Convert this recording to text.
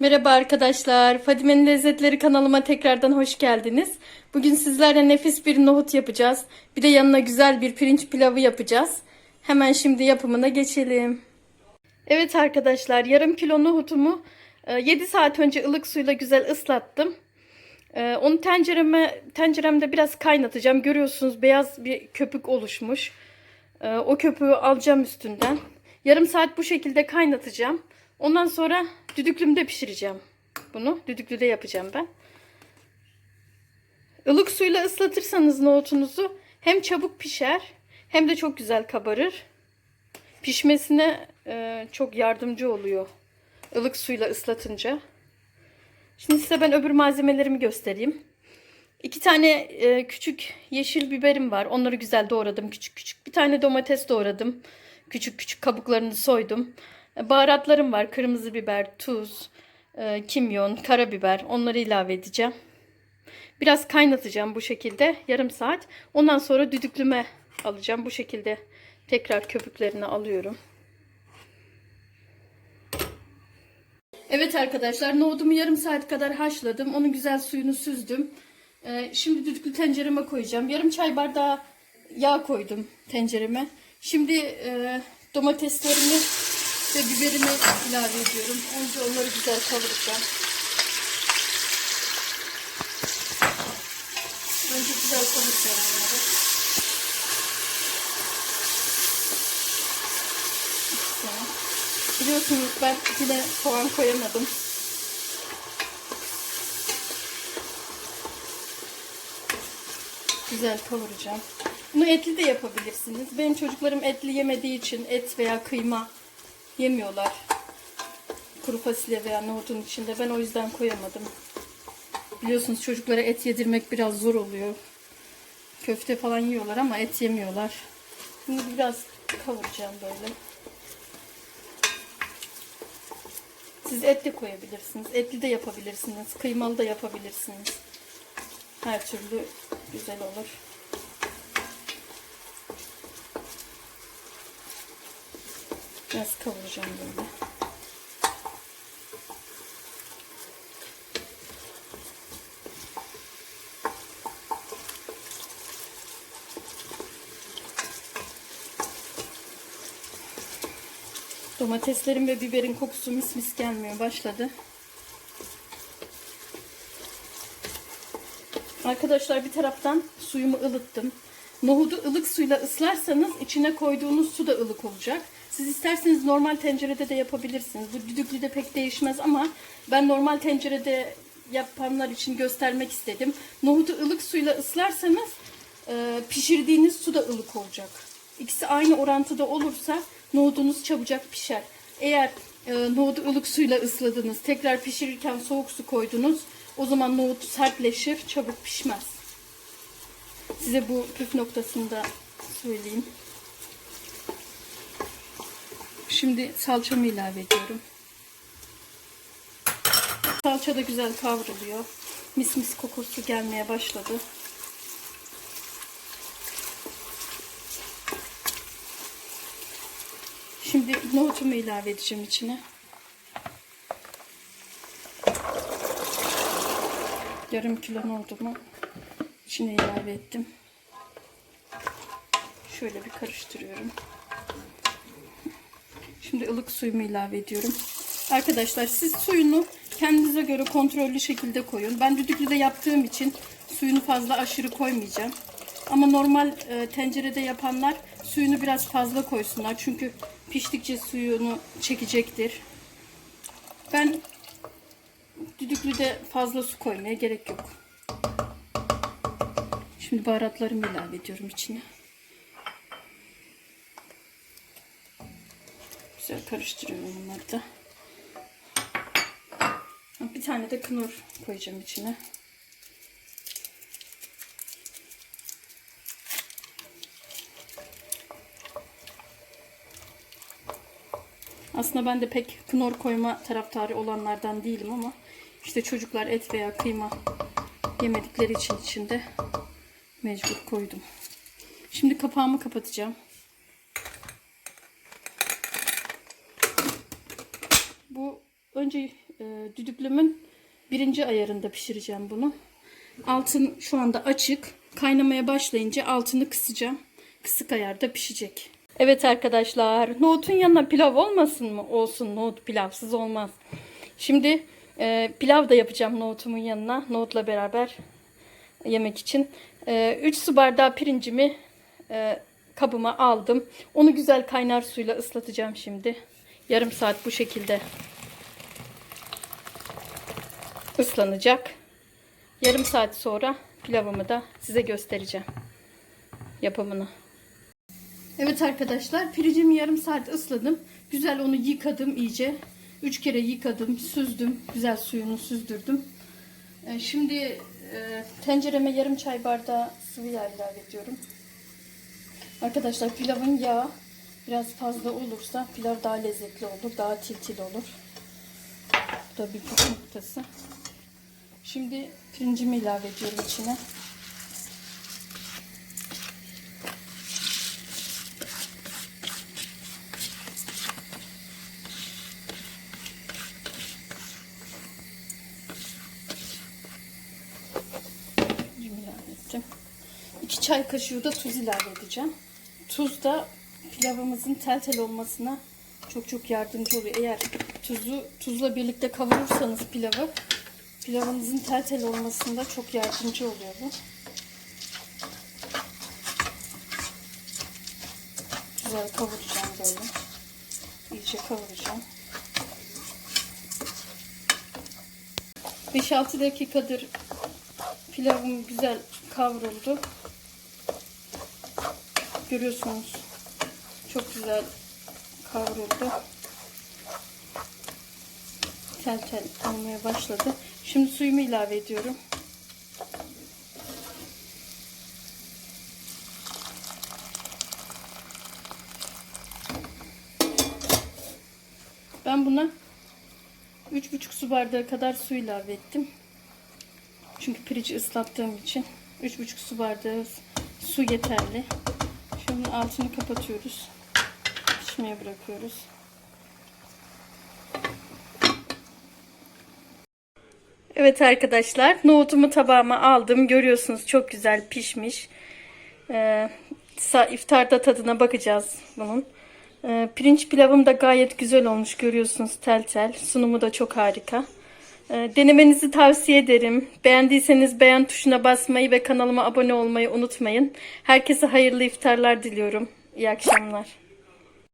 Merhaba arkadaşlar. Fadime'nin Lezzetleri kanalıma tekrardan hoş geldiniz. Bugün sizlerle nefis bir nohut yapacağız. Bir de yanına güzel bir pirinç pilavı yapacağız. Hemen şimdi yapımına geçelim. Evet arkadaşlar yarım kilo nohutumu 7 saat önce ılık suyla güzel ıslattım. E, Onu tencereme, tenceremde biraz kaynatacağım. Görüyorsunuz beyaz bir köpük oluşmuş. E, O köpüğü alacağım üstünden. Yarım saat bu şekilde kaynatacağım. Ondan sonra düdüklümde pişireceğim bunu. Düdüklüde yapacağım ben. Ilık suyla ıslatırsanız nohutunuzu hem çabuk pişer hem de çok güzel kabarır. Pişmesine e, çok yardımcı oluyor ılık suyla ıslatınca. Şimdi size ben öbür malzemelerimi göstereyim. İki tane e, küçük yeşil biberim var. Onları güzel doğradım küçük küçük. Bir tane domates doğradım. Küçük küçük kabuklarını soydum. Baharatlarım var. Kırmızı biber, tuz, e, kimyon, karabiber. Onları ilave edeceğim. Biraz kaynatacağım bu şekilde yarım saat. Ondan sonra düdüklüme alacağım. Bu şekilde tekrar köpüklerini alıyorum. Evet arkadaşlar nohudumu yarım saat kadar haşladım. Onun güzel suyunu süzdüm. Ee, şimdi düdüklü tencereme koyacağım. Yarım çay bardağı yağ koydum tencereme. Şimdi e, domateslerimi ve biberimi ilave ediyorum. Önce onları güzel kavuracağım. Önce güzel kavuracağım onları. Biliyorsunuz ben yine soğan koyamadım. Güzel kavuracağım. Bunu etli de yapabilirsiniz. Benim çocuklarım etli yemediği için et veya kıyma yemiyorlar. Kuru fasulye veya nohutun içinde. Ben o yüzden koyamadım. Biliyorsunuz çocuklara et yedirmek biraz zor oluyor. Köfte falan yiyorlar ama et yemiyorlar. Şimdi biraz kavuracağım böyle. Siz et de koyabilirsiniz. Etli de yapabilirsiniz. Kıymalı da yapabilirsiniz. Her türlü güzel olur. Biraz kavuracağım böyle. Domateslerin ve biberin kokusu mis mis gelmeye başladı. Arkadaşlar bir taraftan suyumu ılıttım. Nohudu ılık suyla ıslarsanız içine koyduğunuz su da ılık olacak. Siz isterseniz normal tencerede de yapabilirsiniz. Bu düdüklüde pek değişmez ama ben normal tencerede yapanlar için göstermek istedim. Nohudu ılık suyla ıslarsanız e, pişirdiğiniz su da ılık olacak. İkisi aynı orantıda olursa nohudunuz çabucak pişer. Eğer e, nohudu ılık suyla ısladınız, tekrar pişirirken soğuk su koydunuz, o zaman nohut sertleşir, çabuk pişmez. Size bu püf noktasını da söyleyeyim. Şimdi salçamı ilave ediyorum. Salça da güzel kavruluyor. Mis mis kokusu gelmeye başladı. Şimdi nohutumu ilave edeceğim içine. Yarım kilo nohutumu içine ilave ettim. Şöyle bir karıştırıyorum. Şimdi ılık suyumu ilave ediyorum. Arkadaşlar siz suyunu kendinize göre kontrollü şekilde koyun. Ben düdüklüde yaptığım için suyunu fazla aşırı koymayacağım. Ama normal e, tencerede yapanlar suyunu biraz fazla koysunlar. Çünkü piştikçe suyunu çekecektir. Ben düdüklüde fazla su koymaya gerek yok. Şimdi baharatlarımı ilave ediyorum içine. Güzel karıştırıyorum bunları da. Bir tane de kınur koyacağım içine. Aslında ben de pek knor koyma taraftarı olanlardan değilim ama işte çocuklar et veya kıyma yemedikleri için içinde mecbur koydum. Şimdi kapağımı kapatacağım. Bu önce e, düdüklümün birinci ayarında pişireceğim bunu. Altın şu anda açık. Kaynamaya başlayınca altını kısacağım. Kısık ayarda pişecek. Evet arkadaşlar, nohutun yanına pilav olmasın mı? Olsun, nohut pilavsız olmaz. Şimdi e, pilav da yapacağım nohutumun yanına, nohutla beraber yemek için. 3 su bardağı pirincimi e, kabıma aldım. Onu güzel kaynar suyla ıslatacağım şimdi. Yarım saat bu şekilde ıslanacak. Yarım saat sonra pilavımı da size göstereceğim yapımını. Evet arkadaşlar pirincimi yarım saat ısladım. Güzel onu yıkadım iyice. Üç kere yıkadım, süzdüm. Güzel suyunu süzdürdüm. Ee, Şimdi e, tencereme yarım çay bardağı sıvı yağ ilave ediyorum. Arkadaşlar pilavın yağı biraz fazla olursa pilav daha lezzetli olur, daha tiltil olur. Bu da bir püf noktası. Şimdi pirincimi ilave ediyorum içine. 2 çay kaşığı da tuz ilave edeceğim. Tuz da pilavımızın tel tel olmasına çok çok yardımcı oluyor. Eğer tuzu tuzla birlikte kavurursanız pilavı pilavınızın tel tel olmasında çok yardımcı oluyor bu. Güzel kavuracağım böyle. İyice kavuracağım. 5-6 dakikadır pilavım güzel kavruldu. Görüyorsunuz. Çok güzel kavruldu. Tel tel olmaya başladı. Şimdi suyumu ilave ediyorum. Ben buna 3,5 su bardağı kadar su ilave ettim. Çünkü pirinci ıslattığım için 3,5 su bardağı su yeterli. Şimdi altını kapatıyoruz. Pişmeye bırakıyoruz. Evet arkadaşlar nohutumu tabağıma aldım. Görüyorsunuz çok güzel pişmiş. Ee, iftarda tadına bakacağız bunun. Ee, pirinç pilavım da gayet güzel olmuş görüyorsunuz tel tel. Sunumu da çok harika. Ee, denemenizi tavsiye ederim. Beğendiyseniz beğen tuşuna basmayı ve kanalıma abone olmayı unutmayın. Herkese hayırlı iftarlar diliyorum. İyi akşamlar.